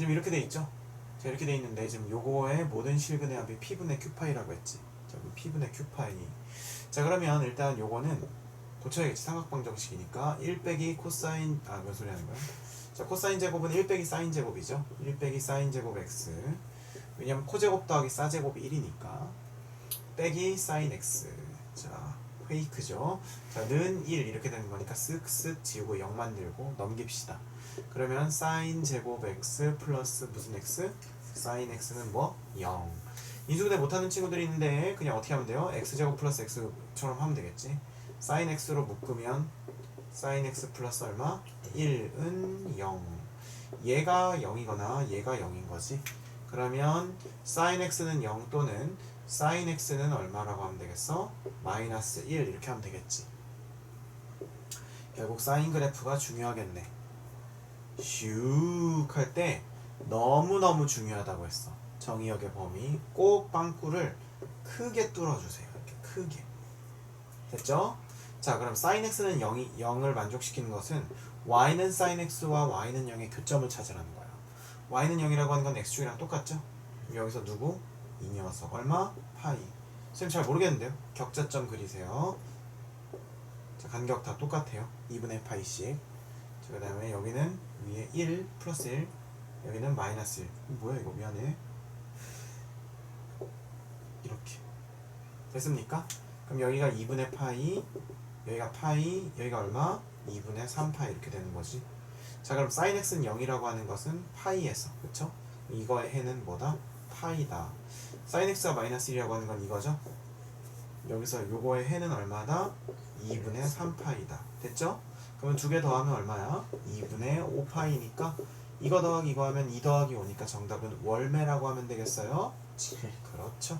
지금 이렇게 돼 있죠? 자 이렇게 돼 있는데 지금 요거의 모든 실근의 합이 P분의 Q파이라고 했지. 자 P분의 Q파이. 자 그러면 일단 요거는 고쳐야겠지. 삼각방 정식이니까 1 빼기 코사인 아 뭔 소리 하는 거야? 자 코사인 제곱은 1 빼기 사인 제곱이죠. 1 빼기 사인 제곱 x. 왜냐면 코제곱 더하기 사제곱이 1이니까. 빼기 사인 x. 자 페이크죠 자 는 1 이렇게 되는 거니까 쓱쓱 지우고 0 만들고 넘깁시다 그러면 사인 제곱 x 플러스 무슨 x 사인 x는 뭐 0. 인수분해 못하는 친구들이 있는데 그냥 어떻게 하면 돼요? x 제곱 플러스 x처럼 하면 되겠지. 사인 x로 묶으면 사인 x 플러스 얼마? 1은 0. 얘가 0이거나 얘가 0인 거지. 그러면 사인 x는 0 또는 사인 x는 얼마라고 하면 되겠어? 마이너스 1 이렇게 하면 되겠지. 결국 사인 그래프가 중요하겠네. 슉 할 때 너무너무 중요하다고 했어. 정의역의 범위 꼭 빵꾸를 크게 뚫어주세요. 이렇게 크게. 됐죠? 자, 그럼 sin x는 0이, 0을 만족시키는 것은 y는 sin x와 y는 0의 교점을 찾으라는 거야. y는 0이라고 하는 건 x축이랑 똑같죠? 여기서 누구? 이 녀석. 얼마? 파이. 선생님 잘 모르겠는데요. 격자점 그리세요. 자, 간격 다 똑같아요. 2분의 파이씩. 자, 그 다음에 여기는 위에 1 플러스 1 여기는 마이너스 1 어, 뭐야 이거 미안해 이렇게 됐습니까? 그럼 여기가 2분의 파이 여기가 파이 여기가 얼마? 2분의 3파이 이렇게 되는 거지 자 그럼 sin x는 0이라고 하는 것은 파이에서 그쵸? 이거의 해는 뭐다? 파이다 sin x가 마이너스 1이라고 하는 건 이거죠? 여기서 요거의 해는 얼마다? 2분의 3파이다 됐죠? 그러면 두 개 더하면 얼마야? 2분의 5파이니까 이거 더하기 이거 하면 2 더하기 5니까 정답은 월매라고 하면 되겠어요? 그렇죠.